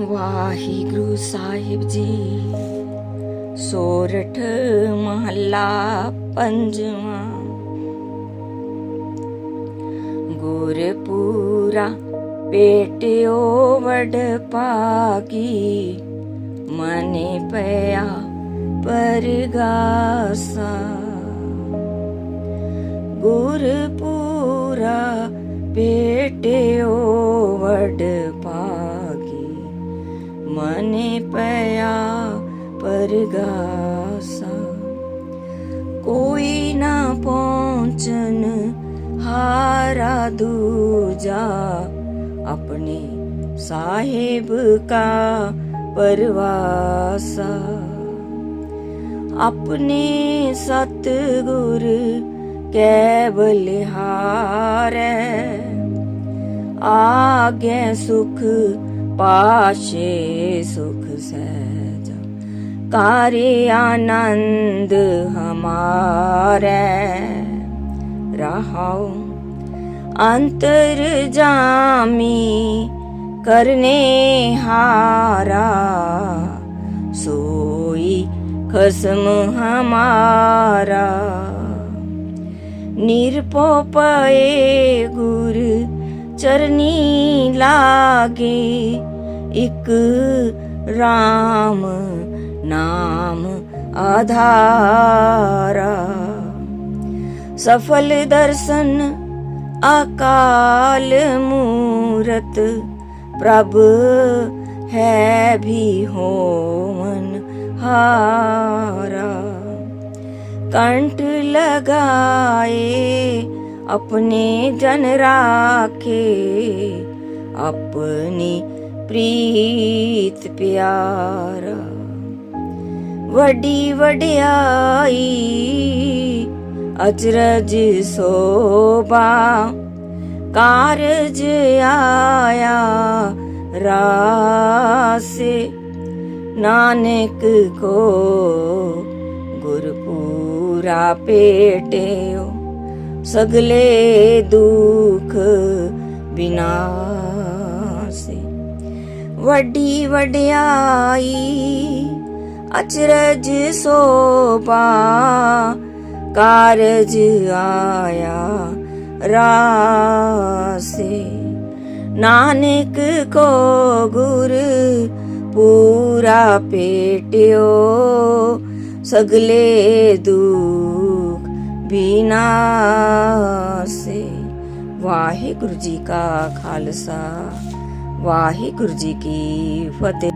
ਵਾਹਿਗੁਰੂ ਸਾਹਿਬ ਜੀ। ਸੋਰਠ ਮਹੱਲਾ ਪੰਜਵਾਂ। ਗੁਰਪੂਰਾ ਪੇਟਿਓ ਵਡ ਪਾਗੀ ਮਨੇ ਪਿਆ ਪਰਗਾਸਾ। ਗੁਰਪੂਰਾ ਪੇਟਿਓ ਵਡ ਮਨੇ ਪਿਆ ਪਰਗਾਸਾ। ਕੋਈ ਨਾ ਪਹੁੰਚਨ ਹਾਰਾ ਦੂਜਾ ਆਪਣੇ ਸਾਹਿਬ ਕਾ ਪਰਵਾਸਾ। ਆਪਣੇ ਸਤਿਗੁਰ ਕੈ ਬਲਿਹਾਰੈ, ਆਗੇ ਸੁਖ ਪਾਸ਼ੇ ਸੁਖ ਸਹਿਜ। ਕਾਰੇ ਆਨੰਦ ਹਮਾਰੇ। ਰਹਾਉ ਅੰਤਰ ਜਾਮੀ ਕਰਨੇ ਹਾਰਾ। ਸੋਈ ਖਸਮ ਹਮਾਰਾ। ਨਿਰਪੋ ਪਏ ਗੁਰ ਚਰਨੀ ਲਾਗੇ। ਇਕ RAM ਨਾਮ ਆਧਾਰਾ। ਸਫਲ ਦਰਸ਼ਨ ਅਕਾਲ ਮੂਰਤ, ਪ੍ਰਭ ਹੈ ਵੀ ਹੋਵਨ ਹਾਰਾ। ਕੰਠ ਲਗਾਏ ਆਪਣੇ ਜਨ ਰਾਖੇ, ਆਪਣੀ ਪ੍ਰੀਤ ਪਿਆਰਾ, ਵੱਡੀ ਵਡਿਆਈ ਅਜਰਜ ਸੋਭਾ, ਕਾਰਜ ਆਇਆ ਰਾਸੇ, ਨਾਨਕ ਕੋ ਗੁਰਪੂਰਾ ਪੇਟਿਓ ਸਗਲੇ ਦੁਖ ਬਿਨਾਸੇ ਵੱਡੀ ਵਡਿਆਈ, ਅਚਰਜ ਸੋਭਾ, ਕਾਰਜ ਆਇਆ ਰਾਸੇ। ਨਾਨਕ ਕੋ ਗੁਰ ਪੂਰਾ ਪੇਟਿਓ, ਸਗਲੇ ਦੁਖ ਬਿਨਾਸੇ। ਵਾਹਿਗੁਰੂ ਜੀ ਕਾ ਖਾਲਸਾ। ਵਾਹਿਗੁਰੂ ਜੀ ਕੀ ਫਤਿਹ।